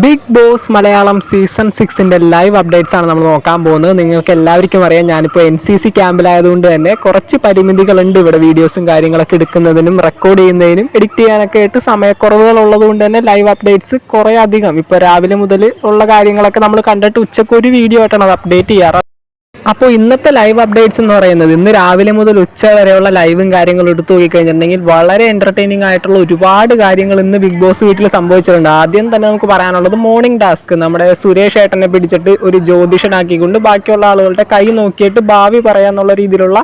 Big boss Malayalam season സിക്സിന്റെ live updates ആണ് നമ്മൾ നോക്കാൻ പോകുന്നത്. നിങ്ങൾക്ക് എല്ലാവർക്കും അറിയാം ഞാനിപ്പോൾ എൻ സി സി ക്യാമ്പിലായതുകൊണ്ട് തന്നെ കുറച്ച് പരിമിതികളുണ്ട് ഇവിടെ വീഡിയോസും കാര്യങ്ങളൊക്കെ എടുക്കുന്നതിനും റെക്കോർഡ് ചെയ്യുന്നതിനും എഡിറ്റ് ചെയ്യാനൊക്കെ ആയിട്ട് സമയക്കുറവുകൾ ഉള്ളതുകൊണ്ട് തന്നെ ലൈവ് അപ്ഡേറ്റ്സ് കുറേ അധികം. ഇപ്പോൾ രാവിലെ മുതൽ ഉള്ള കാര്യങ്ങളൊക്കെ നമ്മൾ കണ്ടിട്ട് ഉച്ചയ്ക്ക് ഒരു വീഡിയോ ആയിട്ടാണ് അത് അപ്ഡേറ്റ് ചെയ്യാറ്. അപ്പോൾ ഇന്നത്തെ ലൈവ് അപ്ഡേറ്റ്സ് എന്ന് പറയുന്നത് ഇന്ന് രാവിലെ മുതൽ ഉച്ച വരെയുള്ള ലൈവും കാര്യങ്ങളും എടുത്തു നോക്കിക്കഴിഞ്ഞിട്ടുണ്ടെങ്കിൽ വളരെ എന്റർടൈനിങ് ആയിട്ടുള്ള ഒരുപാട് കാര്യങ്ങൾ ഇന്ന് ബിഗ് ബോസ് വീട്ടിൽ സംഭവിച്ചിട്ടുണ്ട്. ആദ്യം തന്നെ നമുക്ക് പറയാനുള്ളത് മോർണിംഗ് ടാസ്ക് നമ്മുടെ സുരേഷ് ഏട്ടനെ പിടിച്ചിട്ട് ഒരു ജ്യോതിഷനാക്കിക്കൊണ്ട് ബാക്കിയുള്ള ആളുകളുടെ കൈ നോക്കിയിട്ട് ഭാവി പറയാന്നുള്ള രീതിയിലുള്ള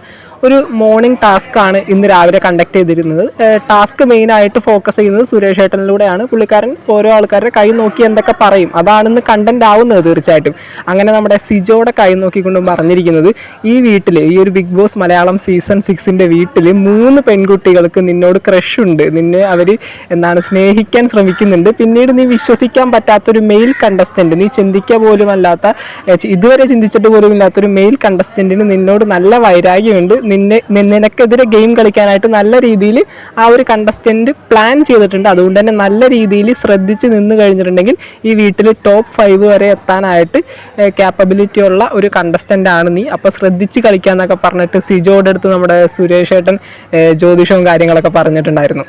ഒരു മോർണിംഗ് ടാസ്ക് ആണ് ഇന്ന് രാവിലെ കണ്ടക്ട് ചെയ്തിരുന്നത്. ടാസ്ക് മെയിൻ ആയിട്ട് ഫോക്കസ് ചെയ്യുന്നത് സുരേഷ് ഏട്ടനിലൂടെയാണ്. പുള്ളിക്കാരൻ ഓരോ ആൾക്കാരുടെ കൈ നോക്കി എന്തൊക്കെ പറയും. അതാണെന്ന് കണ്ടന്റ് ആവുന്നത് തീർച്ചയായിട്ടും. അങ്ങനെ നമ്മുടെ സിജോടെ കൈ നോക്കിക്കൊണ്ടും പറഞ്ഞിരിക്കുന്നത് ഈ വീട്ടിൽ ഈ ഒരു ബിഗ് ബോസ് മലയാളം സീസൺ സിക്സിന്റെ വീട്ടിൽ മൂന്ന് പെൺകുട്ടികൾക്ക് നിന്നോട് ക്രഷ് ഉണ്ട്. നിന്നെ അവർ എന്താണ് സ്നേഹിക്കാൻ ശ്രമിക്കുന്നുണ്ട്. പിന്നീട് നീ വിശ്വസിക്കാൻ പറ്റാത്തൊരു മെയിൽ കണ്ടസ്റ്റന്റ് നീ ചിന്തിക്കുക പോലും അല്ലാത്ത ഇതുവരെ ചിന്തിച്ചിട്ട് പോലും ഇല്ലാത്തൊരു മെയിൽ കണ്ടസ്റ്റന്റിന് നിന്നോട് നല്ല വൈരാഗ്യമുണ്ട്. നിന്നെ നിനക്കെതിരെ ഗെയിം കളിക്കാനായിട്ട് നല്ല രീതിയിൽ ആ ഒരു കണ്ടസ്റ്റന്റ് പ്ലാൻ ചെയ്തിട്ടുണ്ട്. അതുകൊണ്ട് തന്നെ നല്ല രീതിയിൽ ശ്രദ്ധിച്ച് നിന്ന് കഴിഞ്ഞിട്ടുണ്ടെങ്കിൽ ഈ വീട്ടിൽ ടോപ്പ് ഫൈവ് വരെ എത്താനായിട്ട് ക്യാപ്പബിലിറ്റി ഉള്ള ഒരു കണ്ടസ്റ്റന്റ് ആണ് നീ. അപ്പോൾ ശ്രദ്ധിച്ച് കളിക്കാന്നൊക്കെ പറഞ്ഞിട്ട് സിജോയുടെ അടുത്ത് നമ്മുടെ സുരേഷ് ഏട്ടൻ ജ്യോതിഷവും കാര്യങ്ങളൊക്കെ പറഞ്ഞിട്ടുണ്ടായിരുന്നു.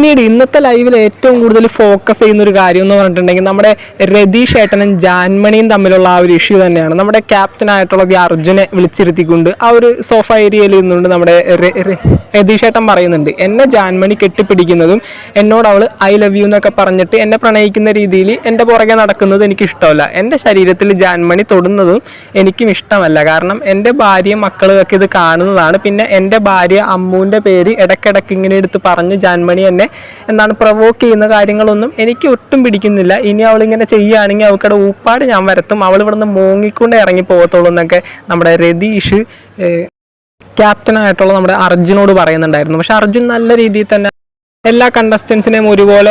പിന്നീട് ഇന്നത്തെ ലൈവിൽ ഏറ്റവും കൂടുതൽ ഫോക്കസ് ചെയ്യുന്ന ഒരു കാര്യം എന്ന് പറഞ്ഞിട്ടുണ്ടെങ്കിൽ നമ്മുടെ രതീഷ് ഏട്ടനും ജാൻമണിയും തമ്മിലുള്ള ആ ഒരു ഇഷ്യൂ തന്നെയാണ്. നമ്മുടെ ക്യാപ്റ്റൻ ആയിട്ടുള്ള ഈ അർജുനെ വിളിച്ചിരുത്തിക്കൊണ്ട് ആ ഒരു സോഫ ഏരിയയിൽ നിന്നുകൊണ്ട് നമ്മുടെ രതീഷ് ഏട്ടൻ പറയുന്നുണ്ട് എന്നെ ജാൻമണി കെട്ടിപ്പിടിക്കുന്നതും എന്നോട് അവൾ ഐ ലവ് യു എന്നൊക്കെ പറഞ്ഞിട്ട് എന്നെ പ്രണയിക്കുന്ന രീതിയിൽ എന്റെ പുറകെ നടക്കുന്നത് എനിക്ക് ഇഷ്ടമല്ല എന്റെ ശരീരത്തിൽ ജാൻമണി തൊടുന്നതും എനിക്കും ഇഷ്ടമല്ല. കാരണം എന്റെ ഭാര്യയും മക്കളും ഇത് കാണുന്നതാണ്. പിന്നെ എന്റെ ഭാര്യ അമ്മുവിന്റെ പേര് ഇടയ്ക്കിടയ്ക്ക് ഇങ്ങനെ എടുത്ത് പറഞ്ഞ് ജാൻമണി എന്നെ എന്താണ് പ്രൊവോക്ക് ചെയ്യുന്ന കാര്യങ്ങളൊന്നും എനിക്ക് ഒട്ടും പിടിക്കുന്നില്ല. ഇനി അവളിങ്ങനെ ചെയ്യുകയാണെങ്കിൽ അവൾക്കടെ ഊപ്പാട് ഞാൻ വരത്തും. അവൾ ഇവിടുന്ന് മോങ്ങിക്കൊണ്ട് ഇറങ്ങി പോകത്തുള്ളൂ എന്നൊക്കെ നമ്മുടെ രതീഷ് ക്യാപ്റ്റനായിട്ടുള്ള നമ്മുടെ അർജുനോട് പറയുന്നുണ്ടായിരുന്നു. പക്ഷെ അർജുൻ നല്ല രീതിയിൽ തന്നെ എല്ലാ കണ്ടസ്റ്റൻസിനെയും ഒരുപോലെ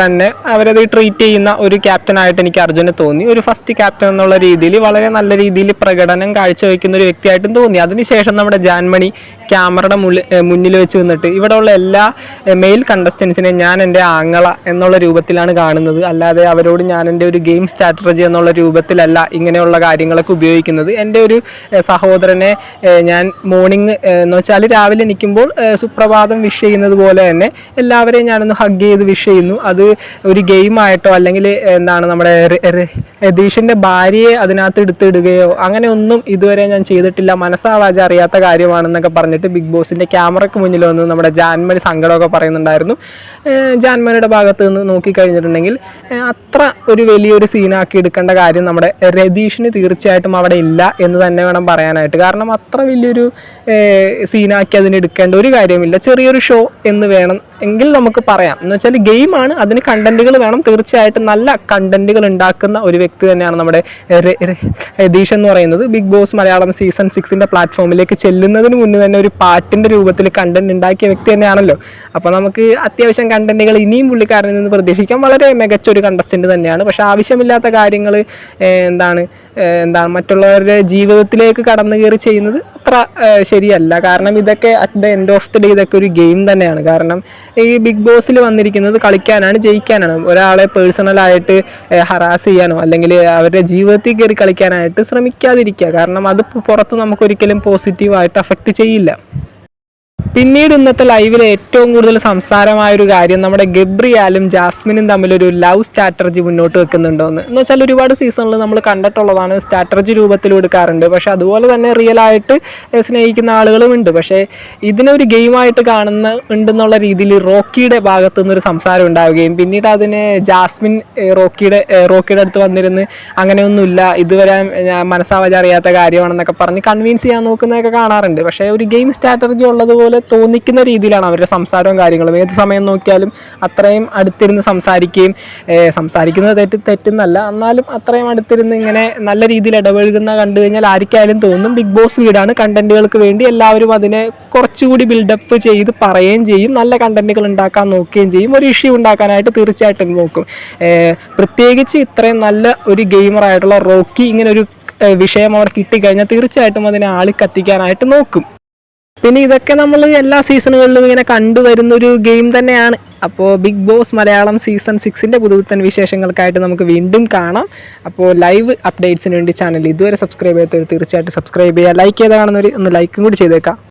തന്നെ അവരത് ട്രീറ്റ് ചെയ്യുന്ന ഒരു ക്യാപ്റ്റനായിട്ട് എനിക്ക് അർജുനെ തോന്നി. ഒരു ഫസ്റ്റ് ക്യാപ്റ്റൻ എന്നുള്ള രീതിയിൽ വളരെ നല്ല രീതിയിൽ പ്രകടനം കാഴ്ചവെക്കുന്ന ഒരു വ്യക്തിയായിട്ടും തോന്നി. അതിനുശേഷം നമ്മുടെ ജാൻമണി ക്യാമറയുടെ മുന്നിൽ വെച്ച് നിന്നിട്ട് ഇവിടെയുള്ള എല്ലാ മെയിൽ കണ്ടസ്റ്റൻസിനെയും ഞാൻ എന്റെ ആങ്ങള എന്നുള്ള രൂപത്തിലാണ് കാണുന്നത്. അല്ലാതെ അവരോട് ഞാൻ എന്റെ ഒരു ഗെയിം സ്ട്രാറ്റജി എന്നുള്ള രൂപത്തിലല്ല ഇങ്ങനെയുള്ള കാര്യങ്ങളൊക്കെ ഉപയോഗിക്കുന്നത്. എന്റെ ഒരു സഹോദരനെ ഞാൻ മോർണിംഗ് എന്ന് വെച്ചാൽ രാവിലെ നിൽക്കുമ്പോൾ സുപ്രഭാതം വിഷ് ചെയ്യുന്നത് പോലെ തന്നെ എല്ലാവരെയും ഞാനൊന്ന് ഹഗ് ചെയ്ത് വിഷ് ചെയ്യുന്നു. അത് ഒരു ഗെയിമായിട്ടോ അല്ലെങ്കിൽ എന്താണ് നമ്മുടെ രതീഷിന്റെ ഭാര്യയെ അതിനകത്ത് എടുത്തിടുകയോ അങ്ങനെ ഒന്നും ഇതുവരെ ഞാൻ ചെയ്തിട്ടില്ല. മനസ്സാവാച അറിയാത്ത കാര്യമാണെന്നൊക്കെ പറഞ്ഞിട്ട് ബിഗ് ബോസിന്റെ ക്യാമറയ്ക്ക് മുന്നിൽ വന്ന് നമ്മുടെ ജാൻമണി സങ്കടമൊക്കെ പറയുന്നുണ്ടായിരുന്നു. ജാൻമണിയുടെ ഭാഗത്ത് നിന്ന് നോക്കിക്കഴിഞ്ഞിട്ടുണ്ടെങ്കിൽ അത്ര ഒരു വലിയൊരു സീനാക്കി എടുക്കേണ്ട കാര്യം നമ്മുടെ രതീഷിന് തീർച്ചയായിട്ടും അവിടെ ഇല്ല എന്ന് തന്നെ വേണം പറയാനായിട്ട്. കാരണം അത്ര വലിയൊരു സീനാക്കി അതിന് എടുക്കേണ്ട ഒരു കാര്യമില്ല. ചെറിയൊരു ഷോ എന്ന് വേണം എങ്കിൽ നമുക്ക് പറയാം. എന്ന് വെച്ചാൽ ഗെയിമാണ് അതിന് കണ്ടന്റുകൾ വേണം. തീർച്ചയായിട്ടും നല്ല കണ്ടന്റുകൾ ഉണ്ടാക്കുന്ന ഒരു വ്യക്തി തന്നെയാണ് നമ്മുടെ രതീഷ് എന്ന് പറയുന്നത്. ബിഗ് ബോസ് മലയാളം സീസൺ സിക്സിന്റെ പ്ലാറ്റ്ഫോമിലേക്ക് ചെല്ലുന്നതിന് മുന്നേ തന്നെ ഒരു പാട്ടിന്റെ രൂപത്തിൽ കണ്ടന്റ് ഉണ്ടാക്കിയ വ്യക്തി തന്നെയാണല്ലോ. അപ്പോൾ നമുക്ക് അത്യാവശ്യം കണ്ടന്റുകൾ ഇനിയും പുള്ളിക്കാരനിൽ നിന്ന് പ്രതീക്ഷിക്കാം. വളരെ മികച്ച ഒരു കണ്ടസ്റ്റന്റ് തന്നെയാണ്. പക്ഷേ ആവശ്യമില്ലാത്ത കാര്യങ്ങൾ എന്താണ് എന്താണ് മറ്റുള്ളവരുടെ ജീവിതത്തിലേക്ക് കടന്നു കയറി ചെയ്യുന്നത് അത്ര ശരിയല്ല. കാരണം ഇതൊക്കെ at the end of the day ഇതൊക്കെ ഒരു ഗെയിം തന്നെയാണ്. കാരണം ഈ ബിഗ് ബോസിൽ വന്നിരിക്കുന്നത് കളിക്കാനാണ് ജയിക്കാനാണ്. ഒരാളെ പേഴ്സണലായിട്ട് ഹറാസ് ചെയ്യാനോ അല്ലെങ്കിൽ അവരുടെ ജീവിതത്തിൽ കയറി കളിക്കാനായിട്ട് ശ്രമിക്കാതിരിക്കുക. കാരണം അത് പുറത്ത് നമുക്കൊരിക്കലും പോസിറ്റീവായിട്ട് അഫക്റ്റ് ചെയ്യില്ല. പിന്നീട് ഇന്നത്തെ ലൈവിൽ ഏറ്റവും കൂടുതൽ സംസാരമായ ഒരു കാര്യം നമ്മുടെ ഗബ്രിയാലും ജാസ്മിനും തമ്മിലൊരു ലവ് സ്ട്രാറ്റജി മുന്നോട്ട് വെക്കുന്നുണ്ടോയെന്ന് എന്ന് വെച്ചാൽ ഒരുപാട് സീസണിൽ നമ്മൾ കണ്ടിട്ടുള്ളതാണ് സ്ട്രാറ്റജി രൂപത്തിൽ എടുക്കാറുണ്ട്. പക്ഷേ അതുപോലെ തന്നെ റിയൽ ആയിട്ട് സ്നേഹിക്കുന്ന ആളുകളും ഉണ്ട്. പക്ഷേ ഇതിനൊരു ഗെയിമായിട്ട് കാണുന്ന ഉണ്ടെന്നുള്ള രീതിയിൽ റോക്കിയുടെ ഭാഗത്തു നിന്നൊരു സംസാരം ഉണ്ടാവുകയും പിന്നീട് അതിന് ജാസ്മിൻ റോക്കിയുടെ റോക്കിയുടെ അടുത്ത് വന്നിരുന്ന് അങ്ങനെയൊന്നുമില്ല ഇതുവരെ മനസ്സാവാതെ അറിയാത്ത കാര്യമാണെന്നൊക്കെ പറഞ്ഞ് കൺവിൻസ് ചെയ്യാൻ നോക്കുന്നതൊക്കെ കാണാറുണ്ട്. പക്ഷേ ഒരു ഗെയിം സ്ട്രാറ്റജി ഉള്ളതുപോലെ തോന്നിക്കുന്ന രീതിയിലാണ് അവരുടെ സംസാരവും കാര്യങ്ങളും. ഏത് സമയം നോക്കിയാലും അത്രയും അടുത്തിരുന്ന് സംസാരിക്കുകയും സംസാരിക്കുന്നത് തെറ്റ് തെറ്റുന്നല്ല. എന്നാലും അത്രയും അടുത്തിരുന്ന് ഇങ്ങനെ നല്ല രീതിയിൽ ഇടപഴകുന്ന കണ്ടു കഴിഞ്ഞാൽ ആർക്കായാലും തോന്നും ബിഗ് ബോസ് വീടാണ്. കണ്ടന്റുകൾക്ക് വേണ്ടി എല്ലാവരും അതിനെ കുറച്ചുകൂടി ബിൽഡപ്പ് ചെയ്ത് പറയുകയും ചെയ്യും. നല്ല കണ്ടന്റുകൾ ഉണ്ടാക്കാൻ നോക്കുകയും ചെയ്യും. ഒരു ഇഷ്യൂ ഉണ്ടാക്കാനായിട്ട് തീർച്ചയായിട്ടും നോക്കും. പ്രത്യേകിച്ച് ഇത്രയും നല്ല ഒരു ഗെയിമറായിട്ടുള്ള റോക്കി ഇങ്ങനെ ഒരു വിഷയം അവിടെ കിട്ടിക്കഴിഞ്ഞാൽ തീർച്ചയായിട്ടും അതിനെ ആളി കത്തിക്കാനായിട്ട് നോക്കും. പിന്നെ ഇതൊക്കെ നമ്മൾ എല്ലാ സീസണുകളിലും ഇങ്ങനെ കണ്ടുവരുന്ന ഒരു ഗെയിം തന്നെയാണ്. അപ്പോൾ ബിഗ് ബോസ് മലയാളം സീസൺ സിക്സിന്റെ പുതുപുത്തൻ വിശേഷങ്ങൾക്കായിട്ട് നമുക്ക് വീണ്ടും കാണാം. അപ്പോൾ ലൈവ് അപ്ഡേറ്റ്സിന് വേണ്ടി ചാനൽ ഇതുവരെ സബ്സ്ക്രൈബ് ചെയ്യാത്തവർ തീർച്ചയായിട്ടും സബ്സ്ക്രൈബ് ചെയ്യുക. ലൈക്ക് ചെയ്ത് കാണുന്നവർ ഒന്ന് ലൈക്കും കൂടി ചെയ്തേക്കാം.